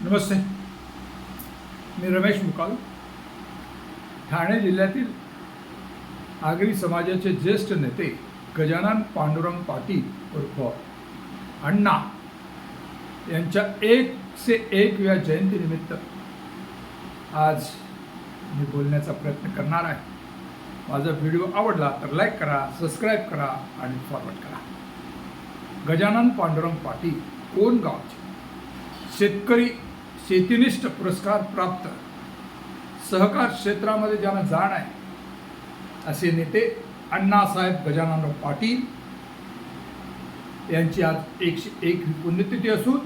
नमस्ते. मी रमेश मुकाल. ठाणे जिल्ह्यातील आगरी समाजाचे ज्येष्ठ नेते गजानन पांडुरंग पाटील उर्फ अण्णा यांच्या एक से एक या जयंतीनिमित्त आज मी बोलण्याचा प्रयत्न करणार आहे. माझा व्हिडिओ आवडला तर लाईक करा सबस्क्राईब करा आणि फॉरवर्ड करा. गजानन पांडुरंग पाटील कोण गावचे? शेतकरी शेतीनिष्ठ पुरस्कार प्राप्त. सहकार क्षेत्रामध्ये ज्यांना जाण आहे असे नेते अण्णासाहेब गजाननराव पाटील यांची आज एकशे एक पुण्यतिथी असून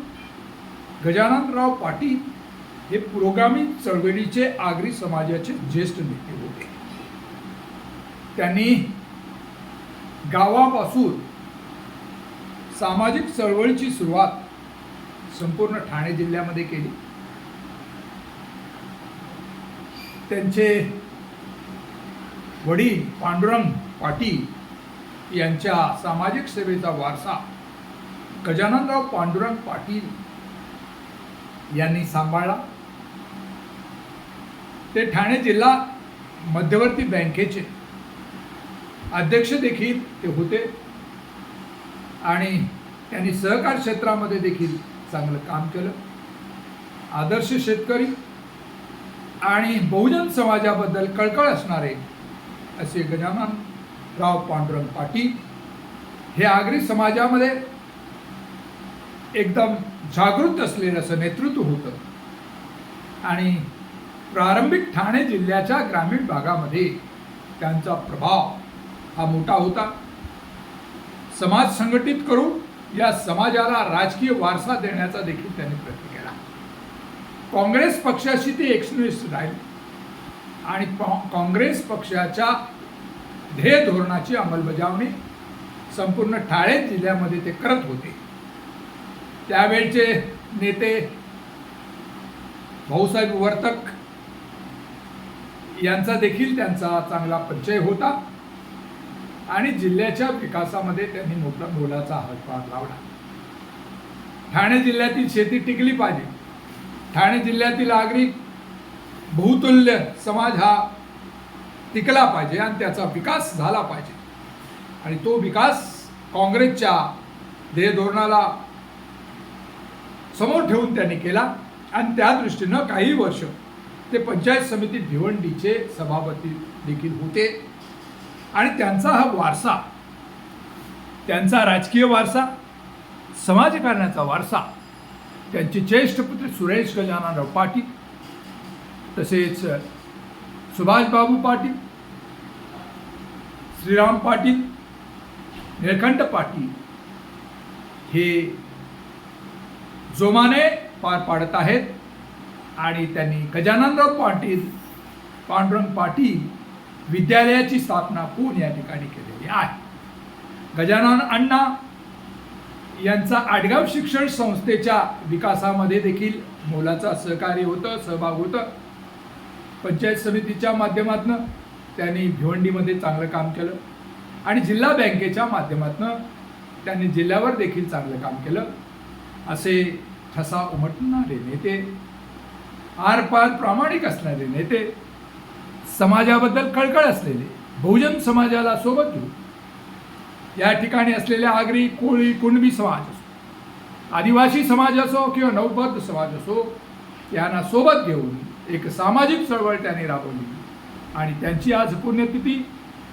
गजाननराव पाटील हे पुरोगामी चळवळीचे आगरी समाजाचे ज्येष्ठ नेते होते. त्यांनी गावापासून सामाजिक चळवळीची सुरुवात संपूर्ण ठाणे जिल्ह्यामध्ये केली. त्यांचे वडील पांडुरंग पाटील यांच्या सामाजिक सेवेचा वारसा गजाननराव पांडुरंग पाटील यांनी सांभाळला. ते ठाणे जिल्हा मध्यवर्ती बँकेचे अध्यक्ष देखील ते होते आणि त्यांनी सहकार क्षेत्रामध्ये देखील चांगलं काम केलं. आदर्श शेतकरी आणि बहुजन समाजाबद्दल कळकळ असणारे असे गजानन राव पांडुरंग पाटील हे आगरी समाजामध्ये एकदम जागृत असलेलं असं नेतृत्व होतं. आणि प्रारंभिक ठाणे जिल्ह्याच्या ग्रामीण भागामध्ये त्यांचा प्रभाव हा मोठा होता. समाज संघटित करून या समाजाला राजकीय वारसा देण्याचा देखील त्यांनी प्रयत्न काँग्रेस पक्षाशी ते एकनिष्ठ राहिले. आणि काँग्रेस पक्षाच्या ध्येय धोरणाची अंमलबजावणी संपूर्ण ठाणे जिल्ह्यामध्ये ते करत होते. त्यावेळचे नेते भाऊसाहेब वर्तक यांचा देखील त्यांचा चांगला परिचय होता. आणि जिल्ह्याच्या विकासामध्ये त्यांनी मोठा मोलाचा हातभार लावला. ठाणे जिल्ह्यातील शेती टिकली पाहिजे. ठाणे जिल्ह्यातील नागरिक बहुतुल्य समाज हा टिकला पाहिजे आणि त्याचा विकास झाला पाहिजे. आणि तो विकास काँग्रेसच्या ध्येयधोरणाला समोर ठेवून त्यांनी केला आणि त्या दृष्टीनं काही वर्ष ते पंचायत समिती भिवंडीचे सभापती देखील होते. आणि त्यांचा हा वारसा त्यांचा राजकीय वारसा समाजकारणाचा वारसा त्यांचे ज्येष्ठ पुत्र सुरेश गजाननराव पाटील तसेच सुभाषबाबू पाटील श्रीराम पाटील निळकंठ पाटील हे जोमाने पार पाडत आहेत आणि त्यांनी गजाननराव पाटील पांडुरंग पाटील विद्यालयाची स्थापना पूर्ण या ठिकाणी केलेली आहे. गजानन अण्णा यांचा आडगाव शिक्षण संस्थेच्या विकासामध्ये देखील मोलाचा सहकार्य होतं सहभाग होतं. पंचायत समितीच्या माध्यमातून त्यांनी भिवंडीमध्ये चांगलं काम केलं आणि जिल्हा बँकेच्या माध्यमातून त्यांनी जिल्ह्यावर देखील चांगलं काम केलं. असे ठसा उमटणारे नेते आरपार प्रामाणिक असणारे नेते समाजाबद्दल कळकळ असलेले बहुजन समाजाला सोबत घेऊन या ठिकाणी असलेल्या आगरी कोळी कुणबी समाज असो आदिवासी समाज असो किंवा नवबद्ध समाज असो यांना सोबत घेऊन एक सामाजिक चळवळ त्यांनी राबवली. आणि त्यांची आज पुण्यतिथी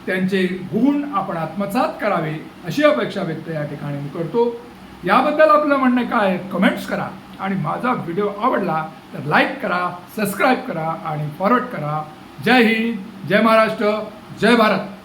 त्यांचे गुण आपण आत्मसात करावे अशी अपेक्षा व्यक्त या ठिकाणी मी करतो. याबद्दल आपलं म्हणणं काय कमेंट्स करा. आणि माझा व्हिडिओ आवडला तर लाईक करा सबस्क्राईब करा आणि फॉरवर्ड करा. जय हिंद जय महाराष्ट्र जय भारत.